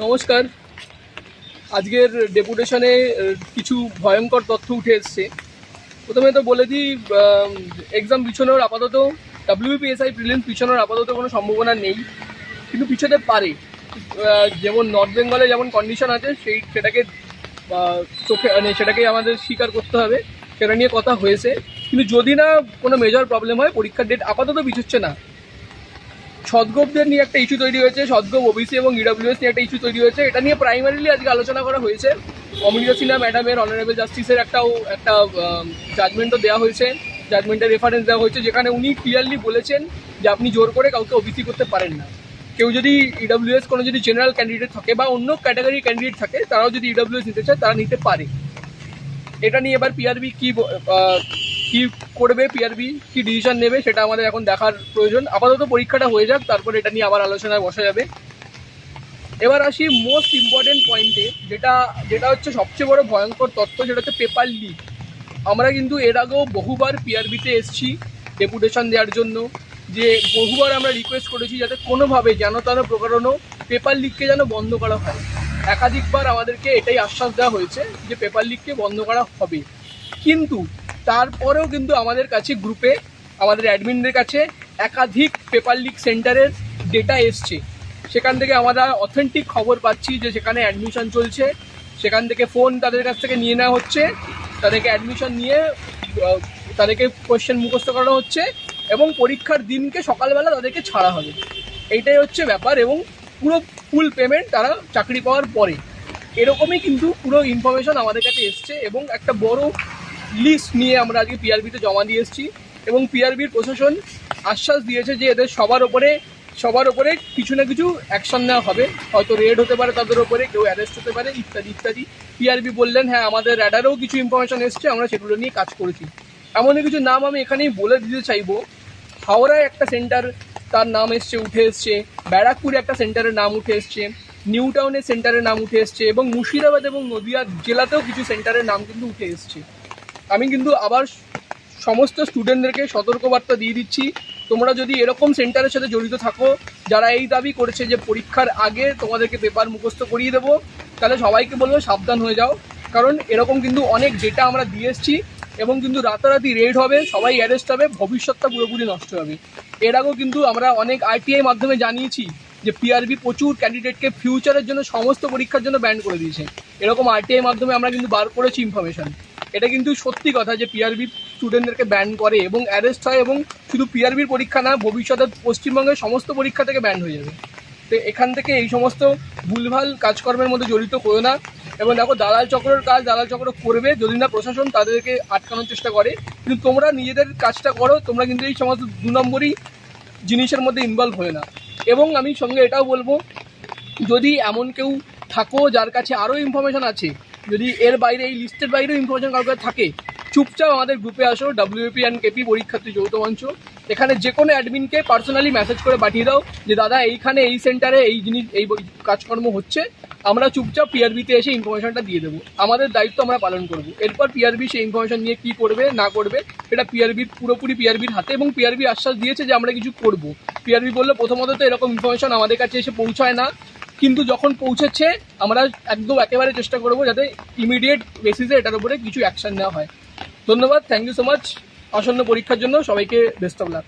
নমস্কার। আজকের ডেপুটেশনে কিছু ভয়ঙ্কর তথ্য উঠে এসছে। প্রথমে তো বলে দিই এক্সাম পিছনের আপাতত ডাব্লিউপিএসআই প্রিলিমস পিছনের আপাতত কোনো সম্ভাবনা নেই। কিন্তু পিছনে পারে। যেমন নর্থ বেঙ্গলে যেমন কন্ডিশন আছে, সেই সেটাকে চোখে মানে সেটাকে আমাদের স্বীকার করতে হবে। সেটা নিয়ে কথা হয়েছে। কিন্তু যদি না কোনো মেজর প্রবলেম হয়, পরীক্ষার ডেট আপাতত পিছোচ্ছে না। সদগোপদের নিয়ে একটা ইস্যু তৈরি হয়েছে সদগোপ ওবিসি এবং ইডব্লিউএস নিয়ে একটা ইস্যু তৈরি হয়েছে। এটা নিয়ে প্রাইমারিলি আজকে আলোচনা করা হয়েছে। অমৃতা সিনহা ম্যাডামের অনারেবল জাস্টিসের একটাও, একটা জাজমেন্টও দেওয়া হয়েছে। জাজমেন্টের রেফারেন্স দেওয়া হয়েছে, যেখানে উনি ক্লিয়ারলি বলেছেন যে আপনি জোর করে কাউকে ওবিসি করতে পারেন না। কেউ যদি ইডব্লিউএস কোনো যদি জেনারেল ক্যান্ডিডেট থাকে বা অন্য ক্যাটাগরি ক্যান্ডিডেট থাকে, তারাও যদি ইডব্লিউএস নিতে চায়, তারা নিতে পারে। এটা নিয়ে এবার পিআরবি কি কি করবে পিআরবি কি ডিসিশন নেবে সেটা আমাদের এখন দেখার প্রয়োজন। আপাতত পরীক্ষাটা হয়ে যাক, তারপর এটা নিয়ে আবার আলোচনায় বসা যাবে। এবার আসি মোস্ট ইম্পর্টেন্ট পয়েন্টে যেটা যেটা হচ্ছে সবচেয়ে বড় ভয়ঙ্কর তথ্য সেটা হচ্ছে পেপার লিক আমরা কিন্তু এর আগেও বহুবার পিআরবিতে এসেছি ডেপুটেশন দেওয়ার জন্য, যে বহুবার আমরা রিকোয়েস্ট করেছি যাতে কোনোভাবে যেন তেন প্রকারণও পেপার লিককে যেন বন্ধ করা হয়। একাধিকবার আমাদেরকে এটাই আশ্বাস দেওয়া হয়েছে যে পেপার লিককে বন্ধ করা হবে। কিন্তু তারপরেও কিন্তু আমাদের কাছে গ্রুপে, আমাদের অ্যাডমিনদের কাছে একাধিক পেপার লিক সেন্টারের ডেটা এসছে। সেখান থেকে আমরা অথেন্টিক খবর পাচ্ছি যে সেখানে অ্যাডমিশন চলছে। সেখান থেকে ফোন তাদের কাছ থেকে নিয়ে নেওয়া হচ্ছে। তাদেরকে অ্যাডমিশন নিয়ে তাদেরকে কোয়েশ্চেন মুখস্থ করানো হচ্ছে এবং পরীক্ষার দিনকে সকালবেলা তাদেরকে ছাড়া হবে। এইটাই হচ্ছে ব্যাপার এবং পুরো ফুল পেমেন্ট তারা চাকরি পাওয়ার পরে। এরকমই কিন্তু পুরো ইনফরমেশন আমাদের কাছে এসছে এবং একটা বড় লিস্ট নিয়ে আমরা আজকে পিআরবিতে জমা দিয়ে এসেছি এবং পিআরবির প্রশাসন আশ্বাস দিয়েছে যে এদের সবার ওপরে সবার ওপরে কিছু না কিছু অ্যাকশন নেওয়া হবে। হয়তো রেড হতে পারে তাদের ওপরে, কেউ অ্যারেস্ট হতে পারে, ইত্যাদি ইত্যাদি। পিআরবি বললেন হ্যাঁ আমাদের র্যাডারেও কিছু ইনফরমেশন এসছে, আমরা সেগুলো নিয়ে কাজ করেছি। এমনই কিছু নাম আমি এখানেই বলে দিতে চাইব। হাওড়ায় একটা সেন্টার তার নাম এসছে, উঠে এসছে। ব্যারাকপুরে একটা সেন্টারের নাম উঠে এসছে। নিউ টাউনের সেন্টারের নাম উঠে এসছে এবং মুর্শিদাবাদ এবং নদিয়া জেলাতেও কিছু সেন্টারের নাম কিন্তু উঠে এসছে। আমি কিন্তু আবার সমস্ত স্টুডেন্টদেরকে সতর্কবার্তা দিয়ে দিচ্ছি। তোমরা যদি এরকম সেন্টারের সাথে জড়িত থাকো, যারা এই দাবি করেছে যে পরীক্ষার আগে তোমাদেরকে পেপার মুখস্থ করিয়ে দেবো, তাহলে সবাইকে বলব সাবধান হয়ে যাও। কারণ এরকম কিন্তু অনেক ডেটা আমরা দিয়ে এসেছি এবং কিন্তু রাতারাতি রেড হবে, সবাই অ্যারেস্ট হবে, ভবিষ্যৎটা পুরোপুরি নষ্ট হবে। এর আগেও কিন্তু আমরা অনেক আরটিআই মাধ্যমে জানিয়েছি যে পিআরবি প্রচুর ক্যান্ডিডেটকে ফিউচারের জন্য সমস্ত পরীক্ষার জন্য ব্যান করে দিয়েছে। এরকম আরটিআই মাধ্যমে আমরা কিন্তু বার করেছি ইনফরমেশন এটা কিন্তু সত্যি কথা যে পিআরবি স্টুডেন্টদেরকে ব্যান করে এবং অ্যারেস্ট হয় এবং শুধু পিআরবির পরীক্ষা না, ভবিষ্যতে পশ্চিমবঙ্গের সমস্ত পরীক্ষা থেকে ব্যান হয়ে যাবে। তো এখান থেকে এই সমস্ত ভুলভাল কাজকর্মের মধ্যে জড়িত করো না এবং দেখো দালাল চক্রের কাজ দালাল চক্র করবে যদি না প্রশাসন তাদেরকে আটকানোর চেষ্টা করে। কিন্তু তোমরা নিজেদের কাজটা করো, তোমরা কিন্তু এই সমস্ত দু নম্বরই জিনিসের মধ্যে ইনভলভ হয়ে না। এবং আমি সঙ্গে এটাও বলব, যদি এমন কেউ থাকো যার কাছে আরও ইনফরমেশন আছে যদি এর বাইরে, এই লিস্টের বাইরেও ইনফরমেশন কাছে থাকে, চুপচাপ আমাদের গ্রুপে আসো ডাব্লিউপি অ্যান্ড কেপি পরীক্ষার্থী যৌথ মঞ্চ। এখানে যে কোনো অ্যাডমিনকে পার্সোনালি মেসেজ করে পাঠিয়ে দাও যে, দাদা, এইখানে, এই সেন্টারে এই জিনিস, এই কাজকর্ম হচ্ছে। আমরা চুপচাপ পিআরবিতে এসে ইনফরমেশনটা দিয়ে দেবো। আমাদের দায়িত্ব আমরা পালন করব। এরপর পিআরবি সেই ইনফরমেশন নিয়ে কি করবে, না করবে এটা পিআরবির পুরোপুরি পিআরবির হাতে এবং পিআরবি আশ্বাস দিয়েছে যে, আমরা কিছু করব। পিআরবি বলল, প্রথমত তো এরকম ইনফরমেশন আমাদের কাছে এসে পৌঁছায় না। কিন্তু যখন পৌঁছেছে, আমরা একদম একেবারে চেষ্টা করব যাতে ইমিডিয়েট বেসিসে এটার উপরে কিছু অ্যাকশান নেওয়া হয়। ধন্যবাদ থ্যাংক ইউ সো মাচ আসন্ন পরীক্ষার জন্য সবাইকে বেস্ট অফ লাক